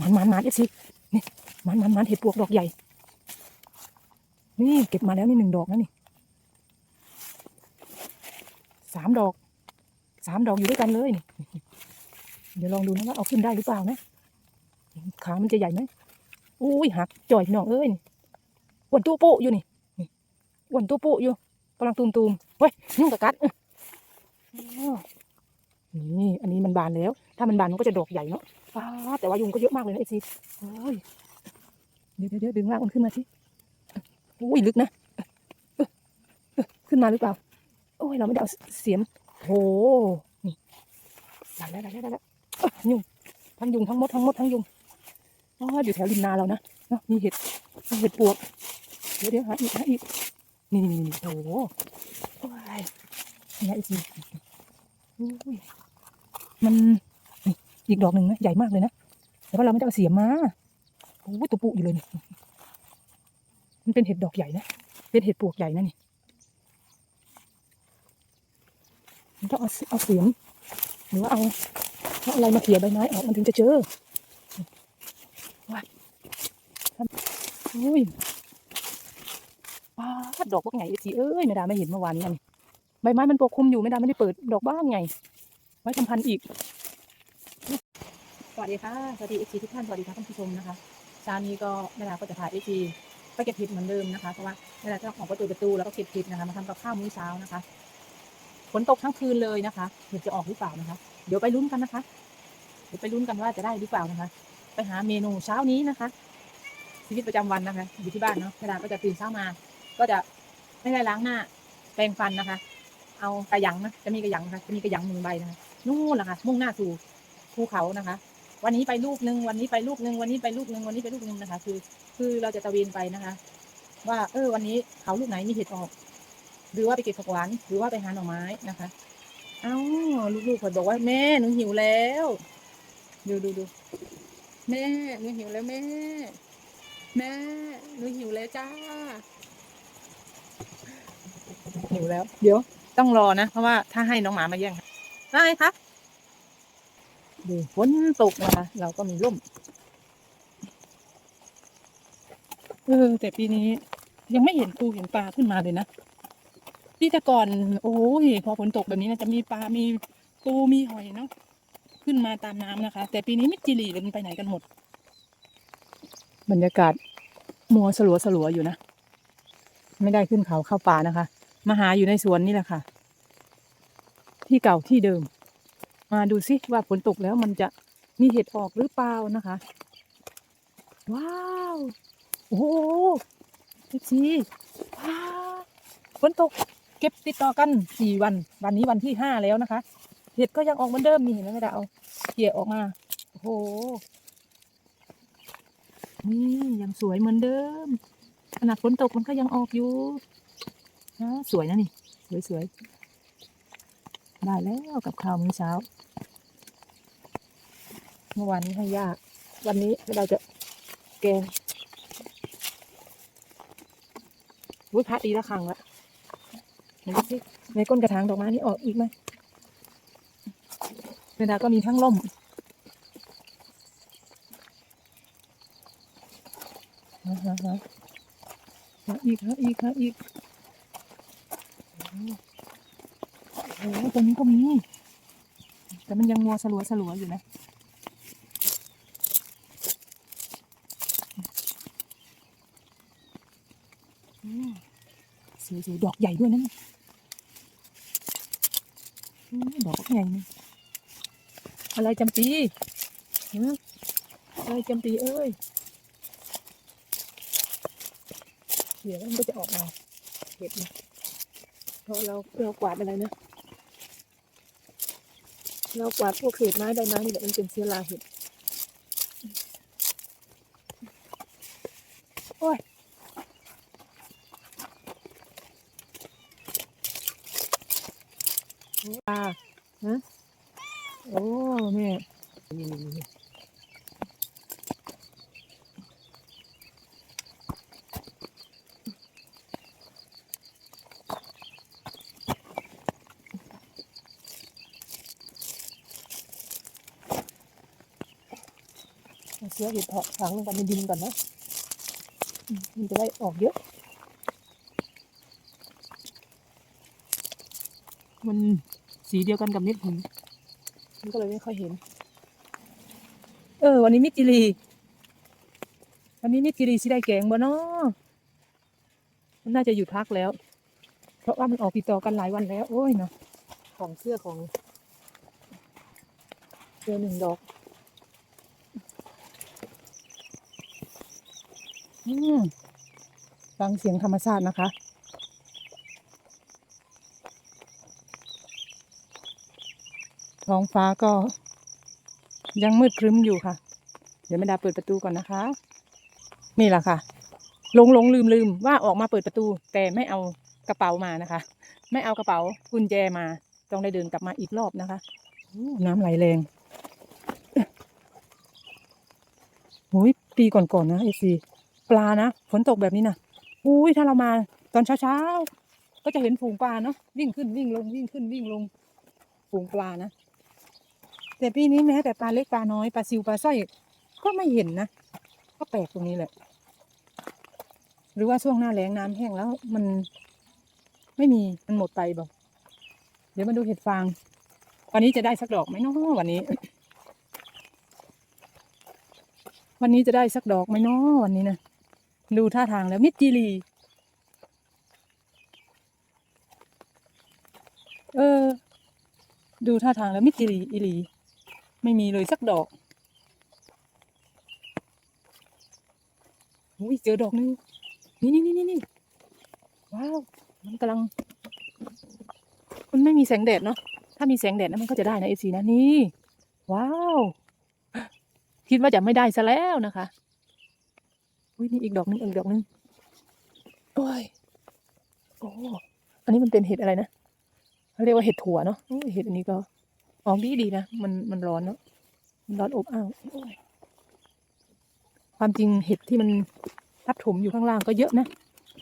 มันมันมันเอฟซีนี่มันมันมันเห็ดปวกดอกใหญ่ นี่เก็บมาแล้วนี่หนึ่งดอกนะนี่สามดอกสามดอกอยู่ด้วยกันเลยนี่เดี๋ยวลองดูนะว่าเอาขึ้นได้หรือเปล่านะขามันจะใหญ่ไหมอุ้ยหักจ่อยน้องเอ้ยนี่อ้วนตู้โป๊ะอยู่นี่อ้วนตู้โป๊ะอยู่กำลังตูมตูมๆเฮ้ยยุ่งกับกัดอ้าวนี่อันนี้มันบานแล้ว ถ้ามันบานมันก็จะดอกใหญ่เนาะ ฟ้าแต่ว่ายุงก็เยอะมากเลยนะเอซีโอ้ยเดี๋ยวเดี๋ยวเดี๋ยวดึงรากมันขึ้นมาสิอุ้ยลึกนะขึ้นมาหรือเปล่า โอ้ยเราไม่ได้เอาเสียมโหนี่ได้แล้วได้แล้วได้แล้วยุงทั้งยุงทั้งมดทั้งมดทั้งยุงอ๋ออยู่แถวริมนาเรานะเนาะมีเห็ดมีเห็ดปวกเดี๋ยวเดี๋ยวหาอีกหาอีกนี่นี่นี่นี่โอ้โหโอ้ยนี่นะอีกทีอุ้ยมัน อีกดอกหนึ่งนะใหญ่มากเลยนะแต่ว่าเราไม่ได้เอาเสียมมาโอ้ตัวปุอยู่เลยนี่มันเป็นเห็ดดอกใหญ่นะเป็นเห็ดปวกใหญ่นะนี่มันต้องเอาเอาเสียมหรือว่าเอาเอาอะไรมาเขี่ยใบไม้ออกมันถึงจะเจอว้าอุ้ยว้าดอกพวกไงเอจีเอ้ยไม่ด้ไม่เห็นเมื่อวานนี้นี่ใบไม้มันปกคลุมอยู่ไม่ด้ไม่ได้เปิดดอกบ้างไง ไว้ทำพันธุ์อีก สวัสดีค่ะ สวัสดีเอจีทุกท่านสวัสดีค่ะท่านผู้ชมนะคะเช้านี้ก็แม่ดาก็จะพาเอจีไปเก็บเห็ดเหมือนเดิมนะคะเพราะว่าแม่ดาจะออกประตูประตูแล้วก็เก็บเห็ดนะคะมาทำกับข้าวมื้อเช้านะคะฝนตกทั้งคืนเลยนะคะเห็ดจะออกหรือเปล่านะคะ เดี๋ยวไปลุ้นกันนะคะ เดี๋ยวไปลุ้นกันว่าจะได้หรือเปล่านะคะ ไปหาเมนูเช้านี้นะคะชีวิตประจำวันนะคะอยู่ที่บ้านเนาะแม่ดาก็จะตื่นเช้ามา ก็จะไม่ได้ล้างหน้าแปรงฟันนะคะ เอากระยังนะจะมีกระยังนะคะจะมีกระยังหนึ่งใบนะคะนู่นแหละค่ะมุ่งหน้าสู่ภูเขานะคะ วันนี้ไปลูกหนึ่งวันนี้ไปลูกหนึ่งวันนี้ไปลูกหนึ่งวันนี้ไปลูกหนึ่งนะคะ คือ คือเราจะตะเวนไปนะคะ ว่า เออ วันนี้เขาลูกไหนมีเห็ดออก หรือว่าไปเก็บผักหวานหรือว่าไปหาหน่อไม้นะคะเอ้าลูกๆเผยบอกว่าแม่หนูหิวแล้วดูดูดูแม่หนูหิวแล้วแม่ แม่หนูหิวแล้วจ้าหิวแล้ว เดี๋ยว ต้องรอนะ เพราะว่าถ้าให้น้องหมามาแย่งได้ครับ ดูฝนตกนะคะเราก็มีร่มเออแต่ปีนี้ยังไม่เห็นปูเห็นปลาขึ้นมาเลยนะที่แต่ก่อน โอ้ยพอฝนตกแบบนี้นะจะมีปลา มีปูมีหอยเนาะขึ้นมาตามน้ำนะคะ แต่ปีนี้มิจิลีเลยมันไปไหนกันหมด บรรยากาศมัวสลัวสลัวอยู่นะ ไม่ได้ขึ้นเขาเข้าป่านะคะ มาหาอยู่ในสวนนี่แหละค่ะ ที่เก่าที่เดิม มาดูซิว่าฝนตกแล้วมันจะมีเห็ดออกหรือเปล่านะคะ ว้าว โอ้โหเอฟซีว้าวฝนตกเก็บติดต่อกันสี่วัน วันนี้วันที่ห้าแล้วนะคะ เห็ดก็ยังออกเหมือนเดิมนี่เห็นไหมแม่ดาเอาเกี่ยออกมา โอ้โห นี่ยังสวยเหมือนเดิม ขนาดฝนตกมันก็ยังออกอยู่นะสวยนะนี่ สวยสวย ได้แล้วกับข้าวมื้อเช้า เมื่อวานนี้ให้ยาก วันนี้เราจะแกงวุ้ยพัดดีละครั้งละเห็นสิในก้นกระถางดอกไม้นี่ออกอีกไหมเวลาก็มีทั้งล่มฮะฮะฮะอีกหาอีกหา โอ้ตรงนี้ก็มี แต่มันยังมัวสลัวสลัวอยู่นะอืมสวยๆดอกใหญ่ด้วยนะอืมดอกใหญ่นี่อะไรจำปีหืออะไรจำปีเอ้ยเดี๋ยวมันก็จะออกมาเห็ดนะเพราะเราเรากวาดอะไรนะ เรากวาดพวกเศษไม้ใบไม้นี่แหละมันเป็นเชื้อราเห็ดโอ้ยปลาฮะโอ้แม่ เชื้อเห็ดเพาะฝังลงไปในดินก่อนนะมันจะได้ออกเยอะ มันสีเดียวกันกับเม็ดหินมันก็เลยไม่ค่อยเห็น เออ วันนี้มิจิรี วันนี้มิจิรีสิได้แกงบ่เนาะมันน่าจะหยุดพักแล้ว เพราะว่ามันออกติดต่อกันหลายวันแล้ว โอ้ยเนาะของเสื้อของเสื้อหนึ่งดอก อืม ฟังเสียงธรรมชาตินะคะ ท้องฟ้าก็ ยังมืดครึ้มอยู่ค่ะ เดี๋ยวแม่ดาเปิดประตูก่อนนะคะ นี่แหละค่ะหลงหลงลืมลืมว่าออกมาเปิดประตู แต่ไม่เอากระเป๋ามานะคะ ไม่เอากระเป๋ากุญแจมาต้องได้เดินกลับมาอีกรอบนะคะน้ำไหลแรงโอ้ยปีก่อนๆนะเอซี ปลานะฝนตกแบบนี้นะอุ้ยถ้าเรามาตอนเช้าๆก็จะเห็นฝูงปลาเนาะวิ่งขึ้นวิ่งลงวิ่งขึ้นวิ่งลงฝูงปลานะแต่ปีนี้แม้แต่ปลาเล็กปลาน้อยปลาซิวปลาสร้อยก็ไม่เห็นนะก็แปลกตรงนี้แหละ หรือว่าช่วงหน้าแล้งน้ำแห้งแล้วมันไม่มีมันหมดไปบอกเดี๋ยวมาดูเห็ดฟาง วันนี้จะได้สักดอกไหมเนาะวันนี้ วันนี้จะได้สักดอกไหมเนาะวันนี้นะ ดูท่าทางแล้วมิจีรี เออ ดูท่าทางแล้วมิจีรีอีลีไม่มีเลยสักดอกอุ้ยเจอดอกนึงนี่นี่นี่นี่นี่ว้าว มันกำลัง มันไม่มีแสงแดดเนาะ ถ้ามีแสงแดดนะมันก็จะได้นะเอซีนะนี่ ว้าว คิดว่าจะไม่ได้ซะแล้วนะคะ อุ้ยนี่อีกดอกนึงอีกดอกนึงโอ้ยโอ้อันนี้มันเป็นเห็ดอะไรนะเขาเรียกว่าเห็ดถั่วเนาะเห็ดอันนี้ก็ออกดีดีนะมันมันร้อนเนาะมันร้อนอบอ้าวความจริงเห็ดที่มันทับถมอยู่ข้างล่างก็เยอะนะ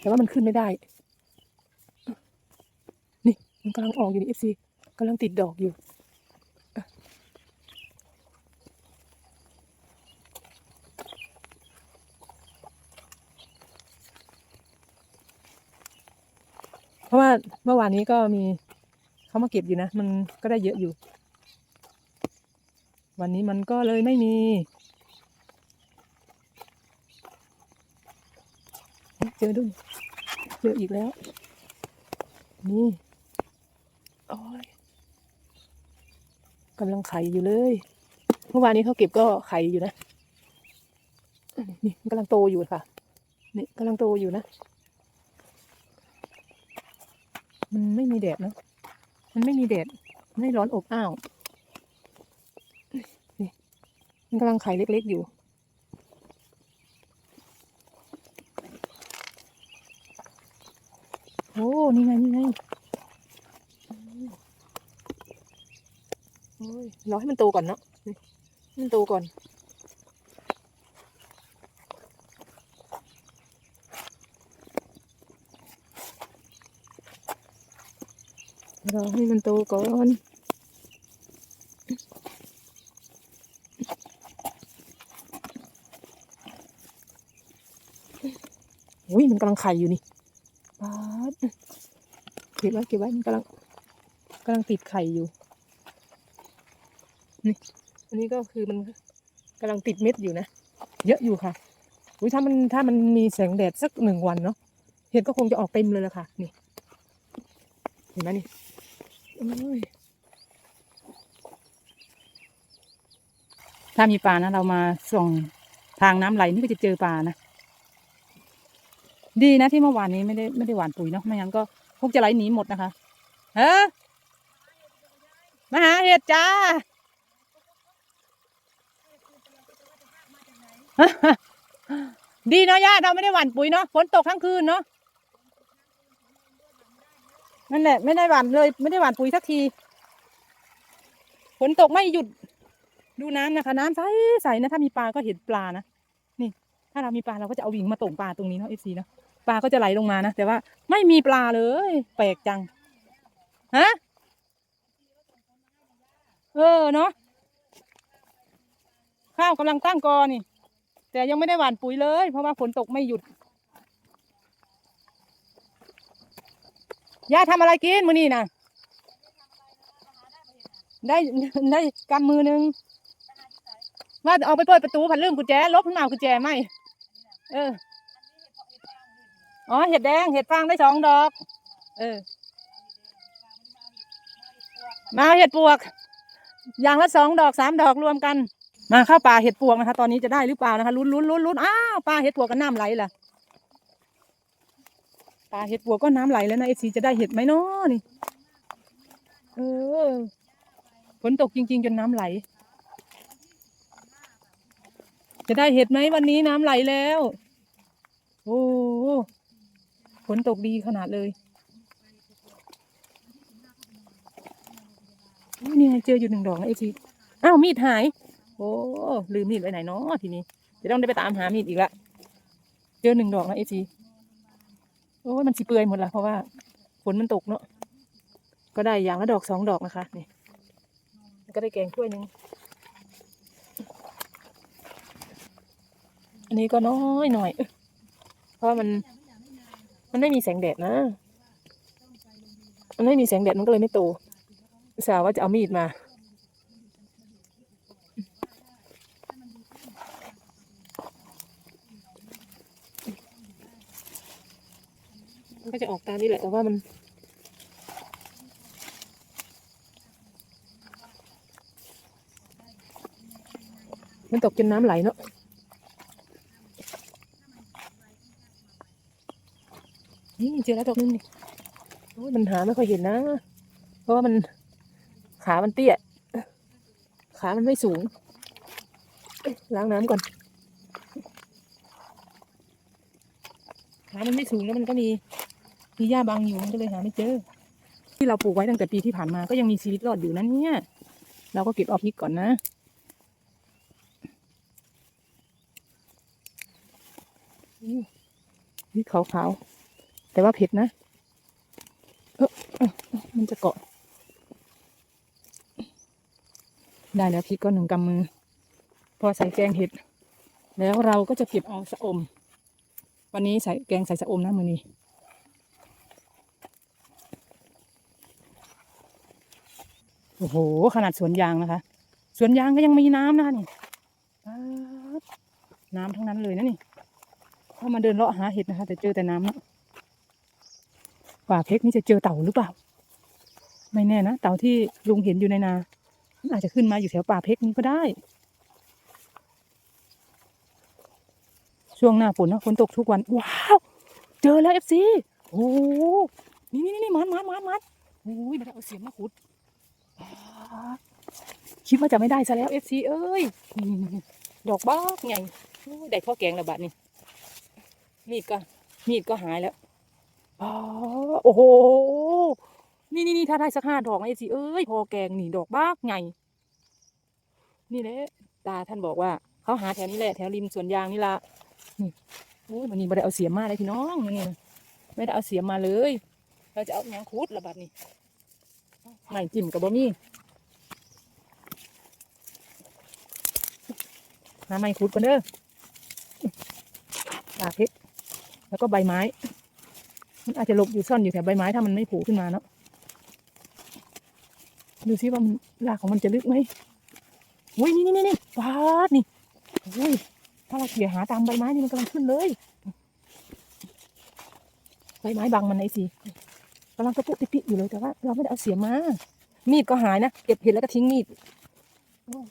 แต่ว่ามันขึ้นไม่ได้ นี่มันกำลังออกอยู่นี่เอฟซีกำลังติดดอกอยู่ ราะว่าเมื่อวานนี้ก็มีเขามาเก็บอยู่นะ มันก็ได้เยอะอยู่ วันนี้มันก็เลยไม่มีเจอดุนเจออีกแล้ว นี่โอ้ยกำลังไข่อยู่เลย เมื่อวานนี้เขาเก็บก็ไข่อยู่นะ นี่กำลังโตอยู่ค่ะ นี่กำลังโตอยู่นะ มันไม่มีแดดเนะมันไม่มีแดด ไม่ร้อนอบอ้าว นี่ มันกำลังไข่เล็กๆอยู่โอ้นี่ไง นี่ไงโอ้ยรอให้มันโตก่อนเนาะมันโตก่อน รอให้มันโตก่อนอุ้ยมันกำลังไข่อยู่นี่ป๊าดเก็บไว้เก็บไว้มันกำลังกำลังติดไข่อยู่ นี่ อันนี้ก็คือมันกำลังติดเม็ดอยู่นะ เยอะอยู่ค่ะอุ้ยถ้ามันถ้ามันมีแสงแดดสักหนึ่งวันเนาะ เห็ดก็คงจะออกเต็มเลยละค่ะ นี่ เห็นไหมนี่ ถ้ามีปลานะ เรามาส่องทางน้ำไหลนี่ก็จะเจอปลานะ ดีนะที่เมื่อวานนี้ไม่ได้ไม่ได้หวานปุ๋ยเนาะไม่งั้นก็คงจะไหลหนีหมดนะคะเฮ้มาหาเห็ดจ้าดีเนาะย่าเราไม่ได้หวานปุ๋ยเนาะฝนตกทั้งคืนเนาะ นั่นแหละไม่ได้หว่านเลย ไม่ได้หว่านปุ๋ยสักทีฝนตกไม่หยุด ดูน้ำนะคะน้ำใสใสนะถ้ามีปลาก็เห็นปลานะนี่ ถ้าเรามีปลาเราก็จะเอาวิ่งมาตกปลาตรงนี้เนาะเอฟซีเนาะปลาก็จะไหลลงมานะแต่ว่าไม่มีปลาเลยแปลกจังฮะเออเนาะข้าวกำลังตั้งกอนี่ แต่ยังไม่ได้หว่านปุ๋ยเลย เพราะว่าฝนตกไม่หยุด ย่าทำอะไรกินมื้อนี้นะได้ได้กำมือหนึงว่าเอาไปเปิดประตูผันลืมกุญแจลบขึ้นมาเอากุญแจไหมเอออ๋อเห็ดแดงเห็ดฟางได้สองดอก เออ มาเห็ดปวก อย่างละสองดอกสามดอกรวมกัน มาเข้าป่าเห็ดปวกนะคะ ตอนนี้จะได้หรือเปล่านะคะลุ้นลุ้นลุ้นลุ้นอ้าวป่าเห็ดปวกก็น้ำไหลล่ะ ป่าเห็ดปวก็น้ำไหลแล้วนะเอซีจะได้เห็ดไหมเนาะนี่เออฝนตกจริง ๆ จนน้ำไหล จะได้เห็ดไหมวันนี้น้ำไหลแล้ว โอ้ฝนตกดีขนาดเลยนี่ไงเจออยู่หนึ่งดอกนะเอซีอ้าวมีดหาย โอ้ลืมมีดไว้ไหนเนาะทีนี้จะต้องได้ไปตามหามีดอีกละเจอหนึ่งดอกนะเอซี โอ้ยมันสีเปื่อยหมดละเพราะว่าฝนมันตกเนาะก็ได้อย่างละดอกสองดอกนะคะนี่ก็ได้แกงถ้วยหนึ่งอันนี้ก็น้อยหน่อย เพราะว่ามัน มันไม่มีแสงแดดนะ มันไม่มีแสงแดดมันก็เลยไม่โตสาห์ว่าจะเอามีดมา ก็จะออกตามนี้แหละแต่ว่ามัน มันตกจนน้ำไหลเนาะนี่เจอแล้วดอกนึงนี่โอ้ยมันหาไม่ค่อยเห็นนะ เพราะว่ามันขามันเตี้ย ขามันไม่สูง ล้างน้ำก่อน ขามันไม่สูงแล้วมันก็มี มีหญ้าบังอยู่มันก็เลยหาไม่เจอ ที่เราปลูกไว้ตั้งแต่ปีที่ผ่านมาก็ยังมีชีวิตรอดอยู่นั่นเนี่ย เราก็เก็บเอาพริกก่อนนะนี่ขาวๆแต่ว่าเผ็ดนะเออเออมันจะเกาะ ได้แล้วพริกก็หนึ่งกำมือ พอใส่แกงเห็ด แล้วเราก็จะเก็บเอาสะอม วันนี้ใส่แกงใส่สะอมนะมือนี้ โอ้โห ขนาดสวนยางนะคะ สวนยางก็ยังมีน้ำนะนี่น้ำทั้งนั้นเลยนะนี่เข้ามาเดินเลาะหาเห็ดนะคะ แต่เจอแต่น้ำนะป่าเพกนี่จะเจอเต่าหรือเปล่า ไม่แน่นะ เต่าที่ลุงเห็นอยู่ในนามันอาจจะขึ้นมาอยู่แถวป่าเพกนี้ก็ได้ ช่วงหน้าฝนนะฝนตกทุกวัน ว้าว เจอแล้วเอฟซีโอ้โหนี่นี่นี่มันมันมันมันโอ้ยมันเอาเสียมมาขุด คิดว่าจะไม่ได้ซะแล้วเอฟซีเอ้ย ดอกบ้าไงได้พ่อแกงระบาดนี่ มีดก็ มีดก็หายแล้วโอ้โห นี่นี่นี่ถ้าได้สักห้าดอกนะเอฟซีเอ้ยพ่อแกงนี่ดอกบ้าไง นี่แหละตาท่านบอกว่า เขาหาแถวนี้แหละแถวริมสวนยางนี่ละนี่โอ้ยวันนี้ไม่ได้เอาเสียมมาเลยพี่น้องวันนี้ไม่ได้เอาเสียมมาเลย เราจะเอาหยังคุดระบาดนี่ ไม่จิ้มกับบะมี่หาไม้ขุดกันเด้อปลาเพชรแล้วก็ใบไม้ มันอาจจะหลบอยู่ซ่อนอยู่แถวใบไม้ถ้ามันไม่ผล่ขึ้นมาเนาะ ดูซิว่ามันรากของมันจะลึกไหมอุ้ยนี่นี่นี่นี่ปาดนี่อุ้ยถ้าเราเขี่ยหาตามใบไม้นี่มันกำลังขึ้นเลย ใบไม้บังมันไอ้สิ กำลังกระปุกติดๆอยู่เลยแต่ว่า เราไม่ได้เอาเสียมา มีดก็หายนะ เก็บเห็ดแล้วก็ทิ้งมีดโอ้ย